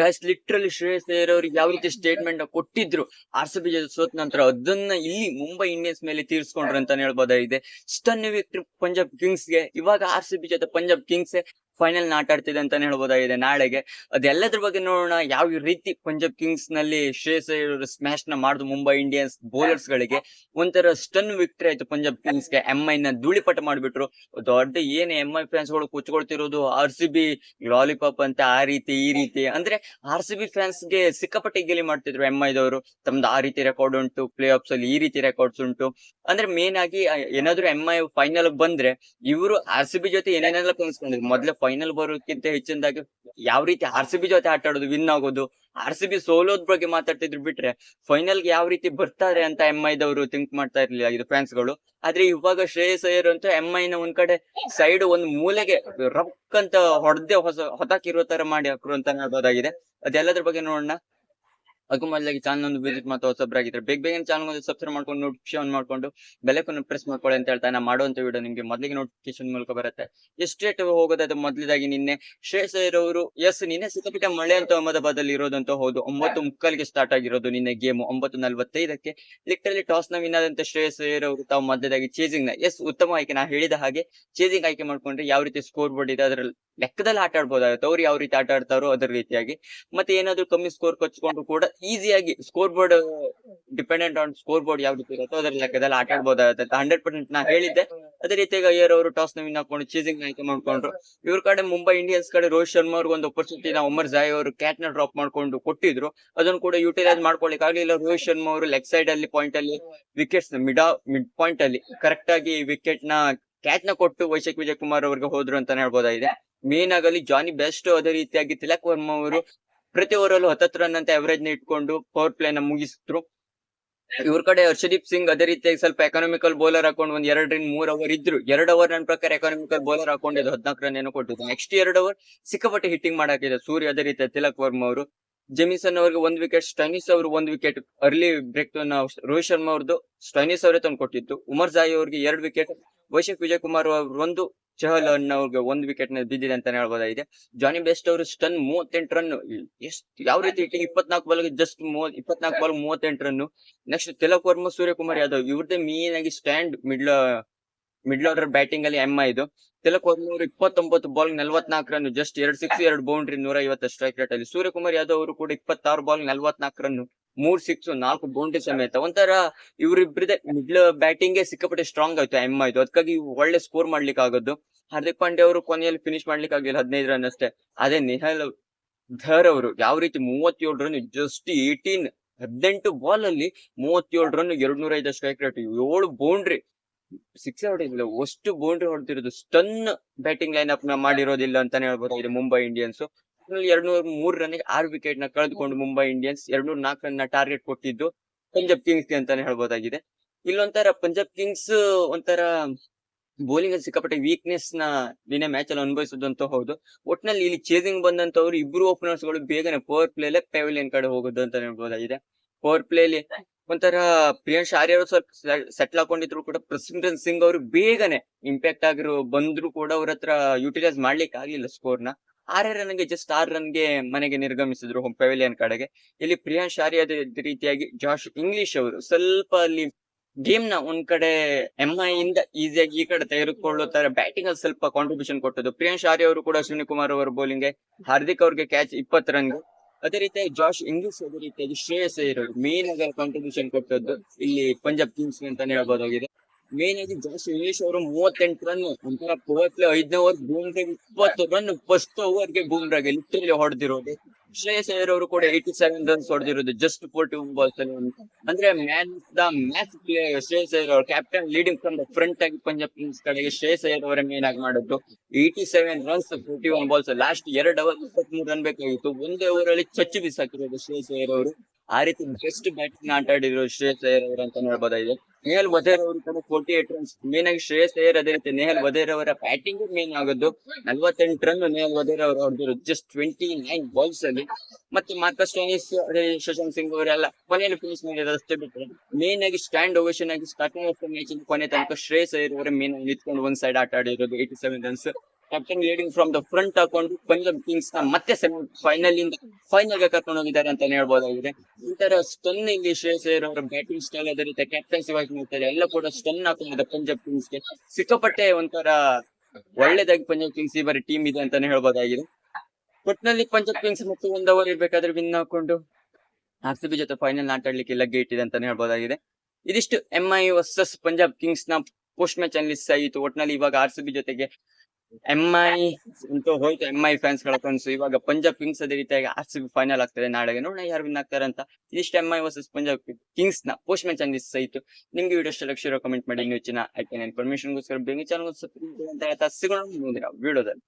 Guys literally Shreyas Iyer ಅವ್ರಿಗೆ ಯಾವ ರೀತಿ ಸ್ಟೇಟ್ಮೆಂಟ್ ಕೊಟ್ಟಿದ್ರು ಆರ್ ಸಿ ಬಿ ಜೊತೆ ಸೋತ್ ನಂತರ ಅದನ್ನ ಇಲ್ಲಿ ಮುಂಬೈ ಇಂಡಿಯನ್ಸ್ ಮೇಲೆ ತೀರ್ಸ್ಕೊಂಡ್ರು ಅಂತಾನೆ ಹೇಳ್ಬೋದಾಗಿದೆ. ಸ್ಟನ್ ವಿಕ್ಟ್ರಿ ಪಂಜಾಬ್ ಕಿಂಗ್ಸ್ಗೆ ಇವಾಗ ಆರ್ ಸಿ ಬಿ ಜೊತೆ ಪಂಜಾಬ್ ಕಿಂಗ್ಸ್ ಫೈನಲ್ ಆಟ ಆಡ್ತಿದೆ ಅಂತಾನೆ ಹೇಳ್ಬೋದಾಗಿದೆ ನಾಳೆಗೆ. ಅದೆಲ್ಲದ್ರ ಬಗ್ಗೆ ನೋಡೋಣ, ಯಾವ ರೀತಿ ಪಂಜಾಬ್ ಕಿಂಗ್ಸ್ನಲ್ಲಿ ಶ್ರೇಯಸ್ ಅಯ್ಯರ್ ಸ್ಮ್ಯಾಶ್ನ ಮಾಡುದು ಮುಂಬೈ ಇಂಡಿಯನ್ಸ್ ಬೌಲರ್ಸ್ ಗಳಿಗೆ. ಒಂಥರ ಸ್ಟನ್ ವಿಕ್ಟ್ರಿ ಆಯ್ತು ಪಂಜಾಬ್ ಕಿಂಗ್ಸ್ಗೆ ಎಂ ಐ ನ ಧೂಳಿಪಟ ಮಾಡ್ಬಿಟ್ರು. ದೊಡ್ಡ ಏನ್ ಎಂ ಐ ಫ್ಯಾನ್ಸ್ಗಳು ಕುಚ್ಕೊಳ್ತಿರೋದು ಆರ್ ಸಿ ಬಿ ಲಾಲಿಪಾಪ್ ಅಂತ ಆ ರೀತಿ, ಈ ರೀತಿ. ಅಂದ್ರೆ ಆರ್ ಸಿ ಬಿ ಫ್ಯಾನ್ಸ್ಗೆ ಸಿಕ್ಕಾಪಟ್ಟೆ ಗೆಲಿ ಮಾಡ್ತಿದ್ರು ಎಂ ದವರು. ತಮ್ದು ಆ ರೀತಿ ರೆಕಾರ್ಡ್ ಉಂಟು ಪ್ಲೇ ಆಫ್ಸ್ ಅಲ್ಲಿ ಈ ರೀತಿ ರೆಕಾರ್ಡ್ಸ್ ಉಂಟು. ಅಂದ್ರೆ ಮೇನ್ ಆಗಿ ಏನಾದ್ರು ಎಂ ಐ ಫೈನಲ್ ಬಂದ್ರೆ ಇವರು ಆರ್ ಸಿ ಬಿ ಜೊತೆ ಏನೇನೆಲ್ಲ ಕನ್ಸ್ಕೊಂಡಿದ್ರು ಮೊದ್ಲೇ ಫೈನಲ್ ಬರೋಕ್ಕಿಂತ ಹೆಚ್ಚಿನದಾಗಿ ಯಾವ ರೀತಿ ಆರ್ ಸಿ ಬಿ ಜೊತೆ ಆಟ ಆಡೋದು ವಿನ್ ಆಗೋದು ಆರ್ ಸಿ ಬಿ ಸೋಲೋದ್ ಬಗ್ಗೆ ಮಾತಾಡ್ತಿದ್ರು ಬಿಟ್ರೆ ಫೈನಲ್ಗೆ ಯಾವ ರೀತಿ ಬರ್ತಾರೆ ಅಂತ ಎಂ ದವರು ಥಿಂಕ್ ಮಾಡ್ತಾ ಇರ್ಲಿಲ್ಲ ಇದು ಫ್ಯಾನ್ಸ್ಗಳು. ಆದ್ರೆ ಇವಾಗ ಶ್ರೇಯಸ್ ಅಯ್ಯರ್ ಅಂತ ಎಂ ಐ ನ ಒಂದ್ ಕಡೆ ಸೈಡ್ ಒಂದ್ ಮೂಲೆಗೆ ರಕ್ ಅಂತ ಹೊಡೆದೇ ಹೊಸ, ಹೊತಾಕಿರೋ ತರ ಮಾಡಿ ಹಾಕ್ರು ಅಂತ ಹೇಳ್ಬೋದಾಗಿದೆ. ಅದೆಲ್ಲದ್ರ ಬಗ್ಗೆ ನೋಡೋಣ. ಅದಕ್ಕೂ ಮೊದಲಾಗಿ ಚಾನಲ್ ಒಂದು ವಿಸಿಟ್ ಮತ್ತು ಹೊಸಬ್ರಾಗಿದ್ರೆ ಬೇಗ ಬೇಗ ಚಾನಲ್ ಒಂದು ಸಬ್ಸ್ಕ್ರೈಬ್ ಮಾಡ್ಕೊಂಡು ನೋಟಿಫಿಕೇಶನ್ ಮಾಡ್ಕೊಂಡು ಬೆಲೆಕನ್ನು ಪ್ರೆಸ್ ಮಾಡ್ಕೊಳ್ಳಿ ಅಂತ ಹೇಳ್ತಾ ನಾ ಮಾಡುವಂತ ವಿಡಿಯೋ ನಿಮ್ಗೆ ಮೊದಲಿಗೆ ನೋಟಿಫಿಕೇಶನ್ ಮೂಲಕ ಬರುತ್ತೆ. ಎಸ್ಟೇಟ್ ಹೋಗೋದಾದ್ರೆ ಮೊದಲಿದಾಗಿ ನಿನ್ನೆ ಶ್ರೇಯಸ್ ಇರೋರು ಎಸ್ ನಿನ್ನೆ ಸಿಕ್ಕಾಪಟ್ಟೆ ಮಳೆ ಅಂತ ಅಹಮದಾಬಾದ್ ಇರೋದಂತ ಹೌದು. ಒಂಬತ್ತು ಮುಕ್ಕಾಲಿಗೆ ಸ್ಟಾರ್ಟ್ ಆಗಿರೋದು ನಿನ್ನೆ ಗೇಮ್ ಒಂಬತ್ತು ನಲ್ವತ್ತೈದಕ್ಕೆ. ಲಿಟ್ರಲಿ ಟಾಸ್ನ ವಿನ್ ಶ್ರೇಯಸ್ ಇರೋರು ತಾವು ಮಧ್ಯದಾಗಿ ಚೇಸಿಂಗ್ನ ಎಸ್ ಉತ್ತಮ ಆಯ್ಕೆ. ನಾ ಹೇಳಿದ ಹಾಗೆ ಚೇಸಿಂಗ್ ಆಯ್ಕೆ ಮಾಡ್ಕೊಂಡ್ರೆ ಯಾವ ರೀತಿ ಸ್ಕೋರ್ ಬೋರ್ಡ್ ಇದೆ ಅದ್ರ ಲೆಕ್ಕದಲ್ಲಿ ಆಟ ಆಡ್ಬೋದಾಗುತ್ತೆ. ಅವ್ರು ಯಾವ ರೀತಿ ಆಟ ಆಡ್ತಾರೋ ಅದ್ರ ರೀತಿಯಾಗಿ. ಮತ್ತೆ ಏನಾದ್ರು ಕಮ್ಮಿ ಸ್ಕೋರ್ ಕೊಚ್ಕೊಂಡು ಕೂಡ ಈಸಿಯಾಗಿ score board dependent on score board ಯಾವ ರೀತಿ ಇರುತ್ತೋ ಅದ್ರ ಲೆಕ್ಕದಲ್ಲಿ ಆಟ ಆಡ್ಬೋದಾಗುತ್ತೆ ಹಂಡ್ರೆಡ್ ಪರ್ಸೆಂಟ್ ನಾ ಹೇಳಿದ್ದೆ. ಅದೇ ರೀತಿಯಾಗಿ ಅಯ್ಯರ್ ಅವರು ಟಾಸ್ನ ವಿನ್ ಹಾಕೊಂಡು ಚೇಸಿಂಗ್ ಆಯ್ಕೆ ಮಾಡ್ಕೊಂಡ್ರು. ಇವ್ರ ಕಡೆ ಮುಂಬೈ ಇಂಡಿಯನ್ಸ್ ಕಡೆ ರೋಹಿತ್ ಶರ್ಮಾ ಅವ್ರಿಗೆ ಒಂದು ಅಪರ್ಚುನಿಟಿ ನಾವು ಉಮರ್ ಜಾಯ್ ಅವರು ಕ್ಯಾಟ್ನ ಡ್ರಾಪ್ ಮಾಡ್ಕೊಂಡು ಕೊಟ್ಟಿದ್ರು. ಅದನ್ನು ಕೂಡ ಯುಟಿಲೈಸ್ ಮಾಡ್ಕೊಳ್ಳಿಕ್ ಆಗ್ಲಿಲ್ಲ ರೋಹಿತ್ ಶರ್ಮಾ ಅವರು ಲೆಗ್ ಸೈಡ್ ಅಲ್ಲಿ ಪಾಯಿಂಟ್ ಅಲ್ಲಿ ವಿಕೆಟ್ಸ್ ಮಿಡ್ ಮಿಡ್ ಪಾಯಿಂಟ್ ಅಲ್ಲಿ ಕರೆಕ್ಟ್ ಆಗಿ ವಿಕೆಟ್ನ ಕ್ಯಾಚ್ನ ಕೊಟ್ಟು ವೈಶಾಖ್ ವಿಜಯ್ ಕುಮಾರ್ ಅವ್ರಿಗೆ ಹೋದ್ರು ಅಂತಾನೆ ಹೇಳ್ಬೋದಾಗಿದೆ. ಮೇನ್ ಆಗಲಿ ಜಾನಿ ಬೆಸ್ಟ್ ಅದೇ ರೀತಿಯಾಗಿ ತಿಲಕ್ ವರ್ಮಾ ಅವರು ಪ್ರತಿ ಓವರ್ ಅಲ್ಲೂ ಹತ್ತತ್ತು ರನ್ ಅಂತ ಅವರೇಜ್ನ ಇಟ್ಕೊಂಡು ಪವರ್ ಪ್ಲೇ ನ ಮುಗಿಸಿದ್ರು. ಇವ್ರ ಕಡೆ ಹರ್ಷದೀಪ್ ಸಿಂಗ್ ಅದೇ ರೀತಿಯಾಗಿ ಸ್ವಲ್ಪ ಎಕನಾಮಿಕಲ್ ಬೌಲರ್ ಹಾಕೊಂಡು ಒಂದ್ ಎರಡರಿಂದ ಮೂರ್ ಅವರ್ ಇದ್ರು. ಎರಡ್ ಅವರ್ ನನ್ನ ಪ್ರಕಾರ ಎಕನಾಮಿಕಲ್ ಬೌಲರ್ ಹಾಕೊಂಡಿದ್ದು ಹದಿನಾಲ್ಕು ರನ್ ಏನೋ ಕೊಟ್ಟಿದ್ದು. ನೆಕ್ಸ್ಟ್ ಎರಡ್ ಅವರ್ ಸಿಕ್ಕಾಪಟ್ಟೆ ಹಿಟ್ಟಿಂಗ್ ಮಾಡಾಕಿದೆ. ಸೂರ್ಯ ಅದೇ ರೀತಿ ತಿಲಕ್ ವರ್ಮಾ ಅವರು. ಜೆಮಿಸನ್ ಅವ್ರಿಗೆ ಒಂದ್ ವಿಕೆಟ್ ಸ್ಟೈನಿಸ್ ಅವರು ಒಂದ್ wicket early break Rohit Sharma ಅವ್ರದ್ದು ಸ್ಟೈನಿಸ್ ಅವರೇ ತಂದು ಕೊಟ್ಟಿತ್ತು ಉಮರ್ ಜಾಯಿ ಅವ್ರಿಗೆ ಎರಡ್ ವಿಕೆಟ್ ವೈಶಾಖ್ ವಿಜಯ್ ಕುಮಾರ್ ಅವ್ರ ಒಂದು ಚಹಲ್ ಅವ್ರಿಗೆ ಒಂದ್ ವಿಕೆಟ್ನ ಬಿದ್ದಿದೆ ಅಂತಾನೆ ಹೇಳ್ಬೋದಾಗಿದೆ. ಜಾನಿ ಬೆಸ್ಟ್ ಅವರು ಸ್ಟನ್ ಮೂವತ್ತೆಂಟು ರನ್ ಎಷ್ಟು ಯಾವ ರೀತಿ ಇಪ್ಪತ್ನಾಲ್ಕು ಬಾಲ್ ಜಸ್ಟ್ ಮೂವತ್ ಇಪ್ಪತ್ನಾಲ್ಕು ಬಾಲ್ ಮೂವತ್ತೆಂಟು ರನ್ ನೆಕ್ಸ್ಟ್ ತಿಲಕ್ ವರ್ಮಾ, ಸೂರ್ಯಕುಮಾರ್ ಯಾದವ್, ಇವ್ರದೇ ಮೇನ್ ಆಗಿ stand middle middle order batting ಅಲ್ಲಿ ಎಂ ಇದು. ತಿಲಕ್ ಒಂದ್ನೂರ ಇಪ್ಪತ್ತೊಂಬತ್ತು ಬಾಲ್ ನಲ್ವತ್ನಾಲ್ಕು ರನ್ ಜಸ್ಟ್ ಎರಡ್ ಸಿಕ್ಸ್ ಎರಡು ಬೌಂಡ್ರಿ ನೂರ ಐವತ್ತು ಸ್ಟ್ರೈಕ್ ರೇಟ್ ಅಲ್ಲಿ. ಸೂರ್ಯಕುಮಾರ್ ಯಾದವ್ ಅವರು ಕೂಡ ಇಪ್ಪತ್ತಾರು ಬಾಲ್ ನಲ್ವತ್ನಾಲ್ಕು ರನ್, ಮೂರ್ ಸಿಕ್ಸ್ ನಾಲ್ಕು ಬೌಂಡ್ರಿ ಸಮೇತ. ಒಂಥರ ಇವ್ರಿಬ್ರದೇ ಮಿಡ್ಲ್ ಬ್ಯಾಟಿಂಗ್ ಸಿಕ್ಕಾಪಟ್ಟೆ ಸ್ಟ್ರಾಂಗ್ ಆಯ್ತು ಎಂ ಆಯ್ತು. ಅದಕ್ಕಾಗಿ ಒಳ್ಳೆ ಸ್ಕೋರ್ ಮಾಡ್ಲಿಕ್ಕೆ ಆಗೋದು. ಹಾರ್ದಿಕ್ ಪಾಂಡೆ ಅವರು ಕೊನೆಯಲ್ಲಿ ಫಿನಿಶ್ ಮಾಡ್ಲಿಕ್ಕೆ ಆಗಲಿಲ್ಲ, ಹದಿನೈದು ರನ್ ಅಷ್ಟೇ. ಅದೇ ನಿಹಲ್ ಧರ್ ಅವರು, ಯಾವ ರೀತಿ ಮೂವತ್ತೇಳು ರನ್ ಜಸ್ಟ್ ಏಟೀನ್ ಹದಿನೆಂಟು ಬಾಲ್ ಅಲ್ಲಿ ಮೂವತ್ತೇಳು ರನ್ ಎರಡ್ ನೂರ ಐದು ಸ್ಟ್ರೈಕ್ ರೇಟ್ ಏಳು ಬೌಂಡ್ರಿ ಸಿಕ್ಸ್ ಹೊಡೆದಿಲ್ಲ ಅಷ್ಟು ಬೌಂಡ್ರಿ ಹೊಡೆದಿರೋದು ಸ್ಟನ್ ಬ್ಯಾಟಿಂಗ್ ಲೈನ್ ಅಪ್ನ ಮಾಡಿರೋದಿಲ್ಲ ಅಂತಾನೆ ಹೇಳ್ಬೋದು. ಮುಂಬೈ ಇಂಡಿಯನ್ಸ್ ಎರಡ್ ನೂರ ಮೂರ್ ರನ್ ಆರು ವಿಕೆಟ್ನ ಕಳೆದುಕೊಂಡು ಮುಂಬೈ ಇಂಡಿಯನ್ಸ್ ಎರಡ್ ನೂರ ನಾಲ್ಕು ರನ್ನ ಟಾರ್ಗೆಟ್ ಕೊಟ್ಟಿದ್ದು ಪಂಜಾಬ್ ಕಿಂಗ್ಸ್ ಅಂತಾನೆ ಹೇಳ್ಬೋದಾಗಿದೆ. ಇಲ್ಲೊಂಥರ ಪಂಜಾಬ್ ಕಿಂಗ್ಸ್ ಒಂಥರ ಬೌಲಿಂಗ್ ಅಲ್ಲಿ ಸಿಕ್ಕಾಪಟ್ಟೆ ವೀಕ್ನೆಸ್ನ ನಿನ್ನೆ ಮ್ಯಾಚ್ ಅಲ್ಲಿ ಅನುಭವಿಸೋದಂತ ಹೌದು. ಒಟ್ನಲ್ಲಿ ಇಲ್ಲಿ ಚೇಸಿಂಗ್ ಬಂದಂತವ್ರು ಇಬ್ರು ಓಪನರ್ಸ್ಗಳು ಬೇಗನೆ ಪವರ್ ಪ್ಲೇಲೆ ಪೆವಿಲಿಯನ್ ಕಡೆ ಹೋಗೋದು ಅಂತ ಹೇಳ್ಬೋದಾಗಿದೆ. ಪವರ್ ಪ್ಲೇಲಿ ಒಂಥರ ಪ್ರಿಯಾಂಶ್ ಆರ್ಯ ಅವರು ಸ್ವಲ್ಪ ಸೆಟ್ಲ್ ಹಾಕೊಂಡಿದ್ರು ಕೂಡ ಪ್ರಸಿಮ್ರನ್ ಸಿಂಗ್ ಅವರು ಬೇಗನೆ ಇಂಪ್ಯಾಕ್ಟ್ ಆಗಿರೋ ಬಂದ್ರು ಕೂಡ ಅವ್ರ ಹತ್ರ ಯುಟಿಲೈಸ್ ಮಾಡ್ಲಿಕ್ಕೆ ಆಗ್ಲಿಲ್ಲ ಸ್ಕೋರ್ನ. ಆರ್ಯ ರನ್ಗೆ ಜಸ್ಟ್ ಆರ್ ರನ್ಗೆ ಮನೆಗೆ ನಿರ್ಗಮಿಸಿದ್ರು ಪೆವಿಲಿಯನ್ ಕಡೆಗೆ. ಇಲ್ಲಿ ಪ್ರಿಯಾಂಶ್ ಆರ್ಯ ರೀತಿಯಾಗಿ ಜಾಶ್ ಇಂಗ್ಲಿಷ್ ಅವರು ಸ್ವಲ್ಪ ಅಲ್ಲಿ ಗೇಮ್ನ ಒಂದ್ ಕಡೆ ಎಂ ಐ ಇಂದ ಈಸಿಯಾಗಿ ಈ ಕಡೆ ತೆಗೆದುಕೊಳ್ಳೋ ಬ್ಯಾಟಿಂಗ್ ಅಲ್ಲಿ ಸ್ವಲ್ಪ ಕಾಂಟ್ರಿಬ್ಯೂಷನ್ ಕೊಟ್ಟದ್ದು. ಪ್ರಿಯಾಂಶ್ ಆರ್ಯ ಅವರು ಕೂಡ ಅಶ್ವಿನಿ ಕುಮಾರ್ ಅವರ ಬೌಲಿಂಗ್ ಹಾರ್ದಿಕ್ ಅವ್ರಿಗೆ ಕ್ಯಾಚ್ ಇಪ್ಪತ್ತು ರನ್ ಅದೇ ರೀತಿಯಾಗಿ ಜಾಶ್ ಇಂಗ್ಲಿಷ್ ಅದೇ ರೀತಿಯಾಗಿ ಶ್ರೇಯಸ್ ಅಯ್ಯರ್ ಮೇನ್ ಆಗಿ ಕಾಂಟ್ರಿಬ್ಯೂಷನ್ ಕೊಟ್ಟದ್ದು ಇಲ್ಲಿ ಪಂಜಾಬ್ ಕಿಂಗ್ಸ್ ಅಂತಾನೆ ಹೇಳ್ಬೋದಾಗಿದೆ. ಮೇನ್ ಆಗಿ ಜಾಶ್ ಇಂಗ್ಲಿಷ್ ಅವರು ಮೂವತ್ತೆಂಟು ರನ್ ಒಂಥರ ಪವರ್ ಐದನೇ ಓವರ್ ಬೂಮ್ರಾಗೆ ಇಪ್ಪತ್ತು ರನ್ ಫಸ್ಟ್ ಓವರ್ಗೆ ಬೂಮ್ರಾಗೆ ಲಿಟ್ರಲಿ ಹೊಡೆದಿರೋದು. ಶ್ರೇಯಸ್ ಅಯ್ಯರ್ ಅವರು ಕೂಡ ಏಯ್ಟಿ ಸೆವೆನ್ ರನ್ಸ್ ಹೊಡೆದಿರೋದು ಜಸ್ಟ್ ಫೋರ್ಟಿ ಒನ್ ಬಾಲ್ಸ್ ಅಲ್ಲಿ ಅಂದ್ರೆ man the match play Shreyas Iyer ಅವರು captain leading from the front ಆಗಿ ಪಂಜಾಬ್ ಕಿಂಗ್ಸ್ ಕಡೆಗೆ ಶ್ರೇಯಸ್ ಅಯ್ಯರ್ ಅವರ ಮೇನ್ ಆಗಿ ಮಾಡಿದ್ದು. Eighty seven runs forty one balls last ಎರಡು ಅವರ್ ಇಪ್ಪತ್ಮೂರು ರನ್ ಬೇಕಾಗಿತ್ತು. ಒಂದೇ ಓವರ್ ಅಲ್ಲಿ ಚಚ್ಚು ಬಿಸಾಕಿರೋದು ಶ್ರೇಯಸ್ ಅಯ್ಯರ್ ಅವರು ಆ ರೀತಿ ಬೆಸ್ಟ್ ಬ್ಯಾಟಿಂಗ್ ಆಟ ಆಡಿರೋ ಶ್ರೇಯಸ್ ಅಯ್ಯರ್ ಅವರು ಅಂತ ಹೇಳ್ಬೋದಾಗಿದೆ ನೇಹಲ್ ವಧೇರ್ ಅವರು ಕೂಡ ಫೋರ್ಟಿ ಏಟ್ ರನ್ಸ್ ಮೇನ್ ಆಗಿ ಶ್ರೇಯಸ್ ಅಯ್ಯರ್ ಅದೇ ರೀತಿ ನೇಹಲ್ ವಧೇರ್ ಅವರ ಬ್ಯಾಟಿಂಗ್ ಮೇನ್ ಆಗೋದು. ನಲ್ವತ್ತೆಂಟು ರನ್ ನೇಹಲ್ ವಧೇರ್ ಅವರು ಹೊಡೆದಿರು ಜಸ್ಟ್ ಟ್ವೆಂಟಿ ನೈನ್ ಬಾಲ್ಸ್ ಅಲ್ಲಿ. ಮತ್ತೆ ಮಾರ್ಕಸ್ ಅದೇ ಶಶಾಂಕ್ ಸಿಂಗ್ ಅವರೆಲ್ಲ ಕೊನೆಯಲ್ಲಿ ಫಿನಿಶ್ ಮಾಡಿದ್ರು ಅಷ್ಟೇ ಬಿಟ್ಟರೆ ಮೇನ್ ಆಗಿ ಸ್ಟ್ಯಾಂಡ್ ಓವೇಶನ್ ಆಗಿ ಸ್ಟಾರ್ಟಿಂಗ್ ಆಫ್ ಮ್ಯಾಚ್ ಕೊನೆ ತನಕ ಶ್ರೇಯಸ್ ಅಯ್ಯರ್ ಅವರ ಮೇನ್ ನಿಂತ್ಕೊಂಡು ಒಂದ್ ಸೈಡ್ ಆಟ ಆಡಿರೋದು eighty seven runs captain leading from the front ಹಾಕೊಂಡು ಪಂಜಾಬ್ ಕಿಂಗ್ಸ್ನ ಮತ್ತೆ ಸೆಮಿ ಫೈನಲ್ ಇಂದ ಫೈನಲ್ಗೆ ಕರ್ಕೊಂಡು ಹೋಗಿದ್ದಾರೆ ಅಂತ ಹೇಳ್ಬೋದಾಗಿದೆ. ಈ ತರ ಸ್ಟನ್ ಇಲ್ಲಿ ಶ್ರೇಯಸ್ ಅವರ ಬ್ಯಾಟಿಂಗ್ ಸ್ಟೈಲ್ ಅದೇ ರೀತಿ ಕ್ಯಾಪ್ಟನ್ಸಿ ವೈಸ್ ಎಲ್ಲ ಕೂಡ ಸ್ಟನ್ ಹಾಕೊಂಡಿದೆ ಪಂಜಾಬ್ ಕಿಂಗ್ಸ್ಗೆ. ಸಿಕ್ಕಾಪಟ್ಟೆ ಒಂಥರ ಒಳ್ಳೇದಾಗಿ ಪಂಜಾಬ್ ಕಿಂಗ್ಸ್ ಈ ಬಾರಿ ಟೀಮ್ ಇದೆ ಅಂತಾನೆ ಹೇಳ್ಬೋದಾಗಿದೆ. ಒಟ್ನಲ್ಲಿ ಪಂಜಾಬ್ ಕಿಂಗ್ಸ್ ಮತ್ತೆ ಒಂದ್ ಅವರ್ ಇರ್ಬೇಕಾದ್ರೆ ವಿನ್ ಹಾಕೊಂಡು ಆರ್ ಸಿ ಬಿ ಜೊತೆ ಫೈನಲ್ ಆಟ ಆಡ್ಲಿಕ್ಕೆ ಲಗ್ಗೆ ಇಟ್ಟಿದೆ ಅಂತಾನೆ ಹೇಳ್ಬೋದಾಗಿದೆ. ಇದಿಷ್ಟು ಎಂ ಐ ವರ್ಸಸ್ ಪಂಜಾಬ್ ಕಿಂಗ್ಸ್ನ ಪೋಸ್ಟ್ ಮ್ಯಾಚ್ ಅನಲಿಸ್ಟ್ ಆಯಿತು ಒಟ್ನಲ್ಲಿ ಇವಾಗ ಆರ್ ಸಿ ಬಿ ಜೊತೆಗೆ ಎಂ ಐ ಅಂತೂ ಹೋಯ್ತು ಎಂ ಐ ಫ್ಯಾನ್ಸ್ಗಳ ಕನ್ಸು. ಇವಾಗ ಪಂಜಾಬ್ ಕಿಂಗ್ಸ್ ಅದೇ ರೀತಿಯಾಗಿ ಆರ್ ಸಿ ಫೈನಲ್ ಆಗ್ತದೆ ನಾಳೆಗೆ. ನೋಡೋಣ ಯಾರು ವಿನ್ ಆಗ್ತಾರೆ ಅಂತ. ಇದಿಷ್ಟು ಎಂ ಐ ವರ್ಸಸ್ ಪಂಜಾಬ್ ಕಿಂಗ್ಸ್ನ ಪೋಸ್ಟ್ ಮ್ಯಾಚ್ ಅನಲಿಸ್ಟ್ ಆಯಿತು. ನಿಮ್ಗೆ ವಿಡಿಯೋ ಇಷ್ಟ ಕಮೆಂಟ್ ಮಾಡಿ. ನೀವು ಹೆಚ್ಚಿನ ಐಟನ್ ಇನ್ಫಾರ್ಮೇಶನ್ ಗೋಸ್ಕರ ಚಾನಲ್ ಅಂತ ಹೇಳ್ತಾ ಸಿಗೋಣ. ಮುಂದಿನ ವಿಡಿಯೋದಲ್ಲಿ